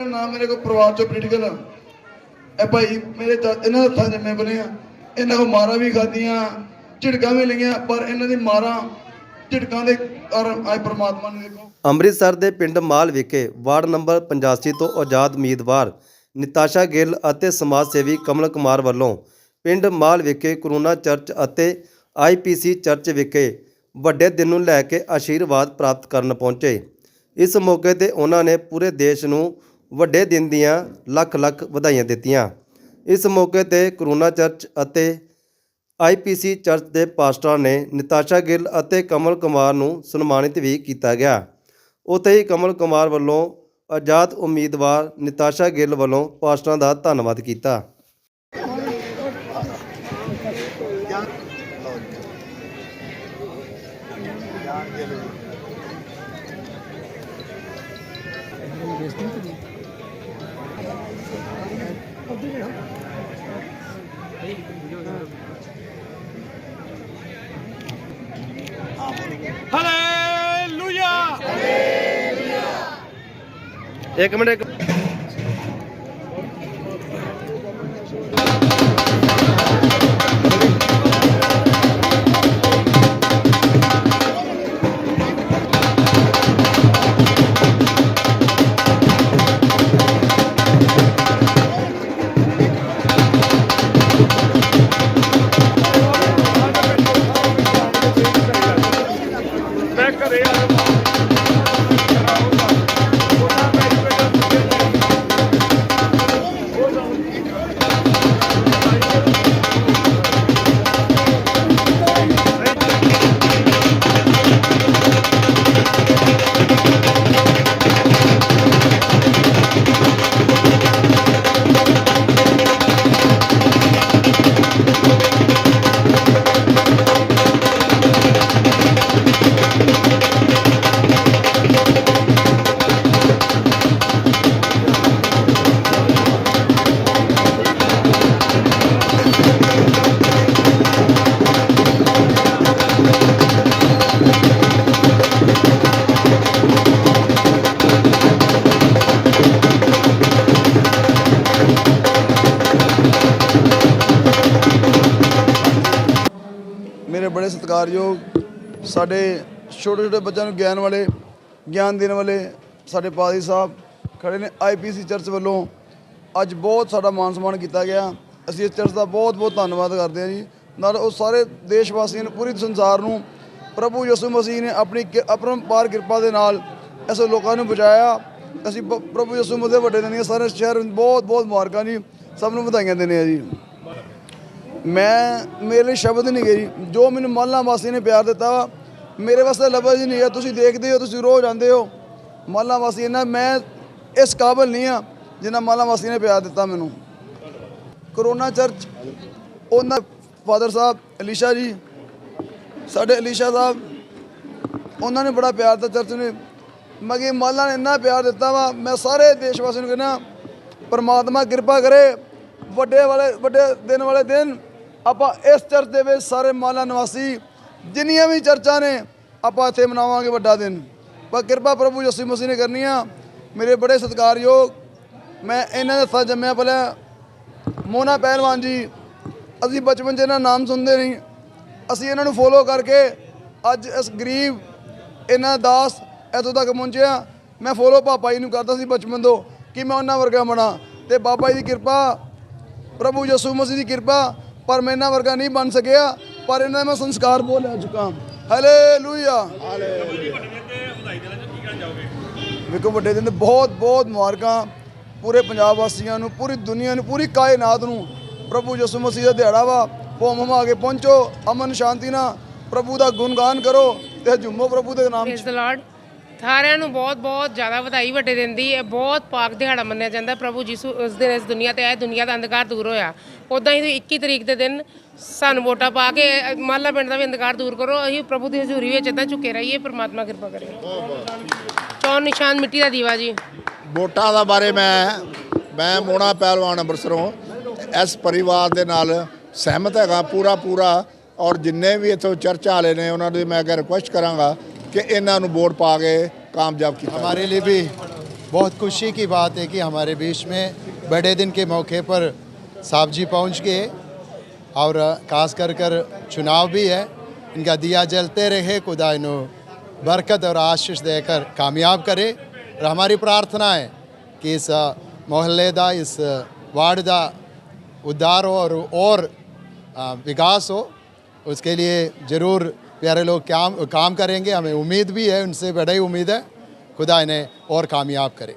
ਨਾਮ ਮੇਰੇ ਕੋ ਪਰਿਵਾਰ ਚੋਂ ਪੋਲੀਟੀਕਲ ਇਹ ਭਾਈ ਮੇਰੇ ਇਹਨਾਂ ਹੱਥਾਂ ਜੰਮੇ ਬਣੇ ਆ। ਇਹਨਾਂ ਕੋ ਮਾਰਾਂ ਵੀ ਖਾਧੀਆਂ, ਝਿੜਕਾਂ ਵੀ ਲਈਆਂ, ਪਰ ਇਹਨਾਂ ਦੀ ਮਾਰਾਂ, ਝਿੜਕਾਂ ਦੇ ਕਾਰਨ ਅੱਜ ਪ੍ਰਮਾਤਮਾ ਨੇ ਦੇਖੋ। ਅੰਮ੍ਰਿਤਸਰ ਦੇ ਪਿੰਡ ਮਾਲ ਵਿਖੇ ਵਾਰਡ ਨੰਬਰ 85 ਤੋਂ ਆਜ਼ਾਦ ਉਮੀਦਵਾਰ ਨਿਤਾਸ਼ਾ ਗਿੱਲ ਅਤੇ ਸਮਾਜ ਸੇਵੀ ਕਮਲ ਕੁਮਾਰ ਵੱਲੋਂ ਪਿੰਡ ਮਾਲ ਵਿਖੇ ਕਰੋਨਾ ਚਰਚ ਅਤੇ ਆਈਪੀਸੀ ਚਰਚ ਵਿਖੇ ਵੱਡੇ ਦਿਨ ਨੂੰ ਲੈ ਕੇ ਆਸ਼ੀਰਵਾਦ ਪ੍ਰਾਪਤ ਕਰਨ ਪਹੁੰਚੇ। ਇਸ ਮੌਕੇ ਤੇ ਉਹਨਾਂ ਨੇ ਪੂਰੇ ਦੇਸ਼ ਨੂੰ ਵੱਡੇ ਦਿਨ ਦੀਆਂ ਲੱਖ ਲੱਖ ਵਧਾਈਆਂ ਦਿੱਤੀਆਂ। ਇਸ ਮੌਕੇ ਤੇ ਕਰੋਨਾ ਚਰਚ ਅਤੇ ਆਈਪੀਸੀ ਚਰਚ ਦੇ ਪਾਸਟਰਾਂ ਨੇ ਨਿਤਾਸ਼ਾ ਗਿੱਲ ਅਤੇ ਕਮਲ ਕੁਮਾਰ ਨੂੰ ਸਨਮਾਨਿਤ ਵੀ ਕੀਤਾ ਗਿਆ। ਉੱਥੇ ਹੀ ਕਮਲ ਕੁਮਾਰ ਵੱਲੋਂ ਆਜ਼ਾਦ ਉਮੀਦਵਾਰ ਨਿਤਾਸ਼ਾ ਗਿੱਲ ਵੱਲੋਂ ਪਾਸਟਰਾਂ ਦਾ ਧੰਨਵਾਦ ਕੀਤਾ। ਹਾਲੇਲੂਇਆ ਇੱਕ ਮਿੰਟ ਇੱਕ ਮੈਂ ਬੜੇ ਸਤਿਕਾਰਯੋਗ ਸਾਡੇ ਛੋਟੇ ਛੋਟੇ ਬੱਚਿਆਂ ਨੂੰ ਗਿਆਨ ਵਾਲੇ, ਗਿਆਨ ਦੇਣ ਵਾਲੇ ਸਾਡੇ ਪਾਦੀ ਸਾਹਿਬ ਖੜੇ ਨੇ ਆਈਪੀਸੀ ਚਰਚ ਵੱਲੋਂ। ਅੱਜ ਬਹੁਤ ਸਾਡਾ ਮਾਨ ਸਨਮਾਨ ਕੀਤਾ ਗਿਆ। ਅਸੀਂ ਇਸ ਚਰਚ ਦਾ ਬਹੁਤ ਬਹੁਤ ਧੰਨਵਾਦ ਕਰਦੇ ਹਾਂ ਜੀ। ਨਾਲ ਉਹ ਸਾਰੇ ਦੇਸ਼ ਵਾਸੀਆਂ ਨੂੰ, ਪੂਰੀ ਸੰਸਾਰ ਨੂੰ ਪ੍ਰਭੂ ਯਿਸੂ ਮਸੀਹ ਨੇ ਆਪਣੀ ਕਿ- ਅਪਰੰਪਾਰ ਕਿਰਪਾ ਦੇ ਨਾਲ ਐਸੇ ਲੋਕਾਂ ਨੂੰ ਬਚਾਇਆ। ਅਸੀਂ ਪ- ਪ੍ਰਭੂ ਯਿਸੂ ਮਸੀਹ ਵੱਡੇ ਦਿਨ ਦੀਆਂ ਸਾਰੇ ਸ਼ਹਿਰ ਬਹੁਤ ਬਹੁਤ ਮੁਬਾਰਕਾਂ ਜੀ। ਸਭ ਨੂੰ ਵਧਾਈਆਂ ਦਿੰਦੇ ਆ ਜੀ। ਮੈਂ ਮੇਰੇ ਲਈ ਸ਼ਬਦ ਨਹੀਂ ਗਈ ਜੋ। ਮੈਨੂੰ ਮਾਲਾ ਵਾਸੀ ਨੇ ਪਿਆਰ ਦਿੱਤਾ ਵਾ, ਮੇਰੇ ਵਾਸਤੇ ਲਫ਼ਜ਼ ਨਹੀਂ ਹੈ ਤੁਸੀਂ ਦੇਖਦੇ ਹੋ, ਤੁਸੀਂ ਰੋਜ਼ ਆਉਂਦੇ ਹੋ। ਮਾਲਾ ਵਾਸੀ ਇਹਨਾਂ ਮੈਂ ਇਸ ਕਾਬਲ ਨਹੀਂ ਆ ਜਿੰਨਾ ਮਾਲਾ ਵਾਸੀ ਨੇ ਪਿਆਰ ਦਿੱਤਾ ਮੈਨੂੰ। ਕਰੋਨਾ ਚਰਚ, ਉਹਨਾਂ ਫਾਦਰ ਸਾਹਿਬ, ਅਲੀਸ਼ਾ ਜੀ, ਸਾਡੇ ਅਲੀਸ਼ਾ ਸਾਹਿਬ, ਉਹਨਾਂ ਨੇ ਬੜਾ ਪਿਆਰ ਦਿੱਤਾ ਚਰਚ ਨੇ। ਮਗੇ ਮਾਲਾ ਨੇ ਇੰਨਾ ਪਿਆਰ ਦਿੱਤਾ ਵਾ, ਮੈਂ ਸਾਰੇ ਦੇਸ਼ ਵਾਸੀਆਂ ਨੂੰ ਕਹਿੰਦਾ, ਪਰਮਾਤਮਾ ਕਿਰਪਾ ਕਰੇ, ਵੱਡੇ ਵਾਲੇ, ਵੱਡੇ ਦਿਨ ਵਾਲੇ ਦਿਨ ਆਪਾਂ ਇਸ ਚਰਚ ਦੇ ਵਿੱਚ ਸਾਰੇ ਮਾਲਾ ਨਿਵਾਸੀ ਜਿੰਨੀਆਂ ਵੀ ਚਰਚਾਂ ਨੇ, ਆਪਾਂ ਇੱਥੇ ਮਨਾਵਾਂਗੇ ਵੱਡਾ ਦਿਨ। ਪਰ ਕਿਰਪਾ ਪ੍ਰਭੂ ਯਿਸੂ ਮਸੀਹ ਨੇ ਕਰਨੀ ਆ। ਮੇਰੇ ਬੜੇ ਸਤਿਕਾਰਯੋਗ, ਮੈਂ ਇਹਨਾਂ ਦੇ ਹੱਥਾਂ ਜੰਮਿਆ ਪਹਿਲਾਂ ਮੋਨਾ ਪਹਿਲਵਾਨ ਜੀ। ਅਸੀਂ ਬਚਪਨ 'ਚ ਇਹਨਾਂ ਨਾਮ ਸੁਣਦੇ ਨਹੀਂ। ਅਸੀਂ ਇਹਨਾਂ ਨੂੰ ਫੋਲੋ ਕਰਕੇ ਅੱਜ ਇਸ ਗਰੀਬ, ਇਹਨਾਂ ਦਾਸ ਇੱਥੋਂ ਤੱਕ ਪਹੁੰਚਿਆ। ਮੈਂ ਫੋਲੋ ਪਾਪਾ ਜੀ ਨੂੰ ਕਰਦਾ ਸੀ ਬਚਪਨ ਤੋਂ ਕਿ ਮੈਂ ਉਹਨਾਂ ਵਰਗਾ ਬਣਾ। ਤੇ ਬਾਬਾ ਜੀ ਦੀ ਕਿਰਪਾ, ਪ੍ਰਭੂ ਯਿਸੂ ਮਸੀਹ ਦੀ ਕਿਰਪਾ ਪਰ ਮੈਂ ਇਹਨਾਂ ਵਰਗਾ ਨਹੀਂ ਬਣ ਸਕਿਆ ਪਰ ਇਹਨਾਂ ਦਾ ਮੈਂ ਸੰਸਕਾਰ ਬੋਲ ਲੈ ਚੁੱਕਾ। ਹਾਲੇਲੂਇਆ ਵੇਖੋ ਵੱਡੇ ਦਿਨ ਤੇ ਬਹੁਤ ਬਹੁਤ ਮੁਬਾਰਕਾਂ ਪੂਰੇ ਪੰਜਾਬ ਵਾਸੀਆਂ ਨੂੰ ਪੂਰੀ ਦੁਨੀਆ ਨੂੰ ਪੂਰੀ ਕਾਇਨਾਤ ਨੂੰ। ਪ੍ਰਭੂ ਯਿਸੂ ਮਸੀਹ ਦਾ ਦਿਹਾੜਾ ਵਾ ਹੋਮ ਹਮਾ ਕੇ ਪਹੁੰਚੋ ਅਮਨ ਸ਼ਾਂਤੀ ਨਾਲ ਪ੍ਰਭੂ ਦਾ ਗੁਣਗਾਨ ਕਰੋ ਤੇ ਝੁੰਮੋ ਪ੍ਰਭੂ ਦੇ ਨਾਮ 'ਚ। ਪ੍ਰੇਜ਼ ਦ ਲਾਰਡ ਸਾਰਿਆਂ ਨੂੰ ਬਹੁਤ ਬਹੁਤ ਜ਼ਿਆਦਾ ਵਧਾਈ ਵੱਡੇ ਦਿਨ ਦੀ। ਬਹੁਤ ਪਾਕ ਦਿਹਾੜਾ ਮੰਨਿਆ ਜਾਂਦਾ। ਪ੍ਰਭੂ ਯਿਸੂ ਉਸ ਦਿਨ ਇਸ ਦੁਨੀਆ ਤੇ ਆਏ, ਦੁਨੀਆ ਦਾ ਅੰਧਕਾਰ ਦੂਰ ਹੋਇਆ। ਉਦਾਂ ਹੀ 21 ਤਰੀਕ ਦੇ ਦਿਨ ਸਾਨੂੰ ਵੋਟਾਂ ਪਾ ਕੇ ਮਾਲਾ ਪਿੰਡ ਦਾ ਵੀ ਅੰਧਕਾਰ ਦੂਰ ਕਰੋ। ਅਸੀਂ ਪ੍ਰਭੂ ਦੀ ਹਜ਼ੂਰੀ ਵਿੱਚ ਇਦਾਂ ਝੁਕੇ ਰਹੀਏ, ਪ੍ਰਮਾਤਮਾ ਕਿਰਪਾ ਕਰੇ। ਚੌਨ ਨਿਸ਼ਾਨ ਮਿੱਟੀ ਦਾ ਦੀਵਾ ਜੀ। ਵੋਟਾਂ ਦਾ ਬਾਰੇ ਮੈਂ ਮੈਂ ਮੋਣਾ ਪਹਿਲਵਾਨ ਅੰਮ੍ਰਿਤਸਰੋਂ ਇਸ ਪਰਿਵਾਰ ਦੇ ਨਾਲ ਸਹਿਮਤ ਹੈਗਾ ਪੂਰਾ ਪੂਰਾ ਔਰ ਜਿੰਨੇ ਵੀ ਇੱਥੋਂ ਚਰਚਾ ਵਾਲੇ ਨੇ, ਉਹਨਾਂ ਦੇ ਮੈਂ ਅੱਗੇ ਰਿਕੁਐਸਟ ਕਰਾਂਗਾ ਕਿ ਇਹਨਾਂ ਨੂੰ ਵੋਟ ਪਾ ਕੇ ਕਾਮਯਾਬ ਕੀਤਾ हमारे लिए भी बहुत खुशी की बात है कि हमारे बीच में बड़े दिन के मौके पर साहब जी पहुंच गए और खास कर कर चुनाव भी है इनका दिया जलते रहे खुदा इन्हों बरकत और आशीष देकर कामयाब करे और हमारी प्रार्थना है कि इस मोहल्ले का इस वार्ड का उद्धार हो और और आ, विकास हो उसके लिए ज़रूर प्यारे लोग काम काम करेंगे हमें उम्मीद भी है उनसे बड़ी उम्मीद है खुदा इन्हें और कामयाब करे